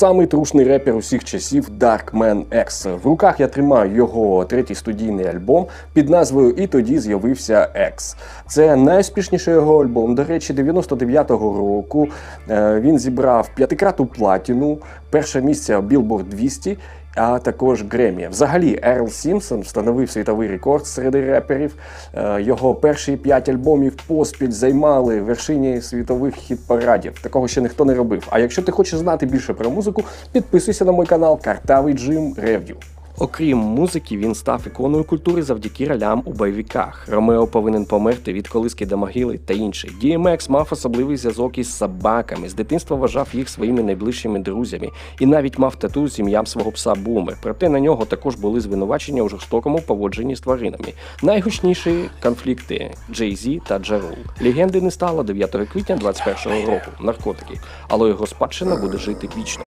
самий трушний репер усіх часів Darkman X. В руках я тримаю його третій студійний альбом під назвою І тоді з'явився X. Це найуспішніший його альбом. До речі, 99-го року Е, він зібрав п'ятикрату платіну, перше місце Billboard 200, а також Гремія. Взагалі, Ерл Сімпсон встановив світовий рекорд серед реперів. Е, Його перші п'ять альбомів поспіль займали вершині світових хіт-парадів. Такого ще ніхто не робив. А якщо ти хочеш знати більше про музику, підписуйся на мій канал Картавий Джим Рев'ю. Окрім музики, він став іконою культури завдяки ролям у бойовиках. Ромео повинен померти від колиски до могили та інші. DMX мав особливий зв'язок із собаками. З дитинства вважав їх своїми найближчими друзями і навіть мав тату з ім'ям свого пса Бумер. Проте на нього також були звинувачення у жорстокому поводженні з тваринами. Найгучніші конфлікти Джей Зі та Джерул. Легенди не стало 9 квітня 21 року. Наркотики, але його спадщина буде жити вічно.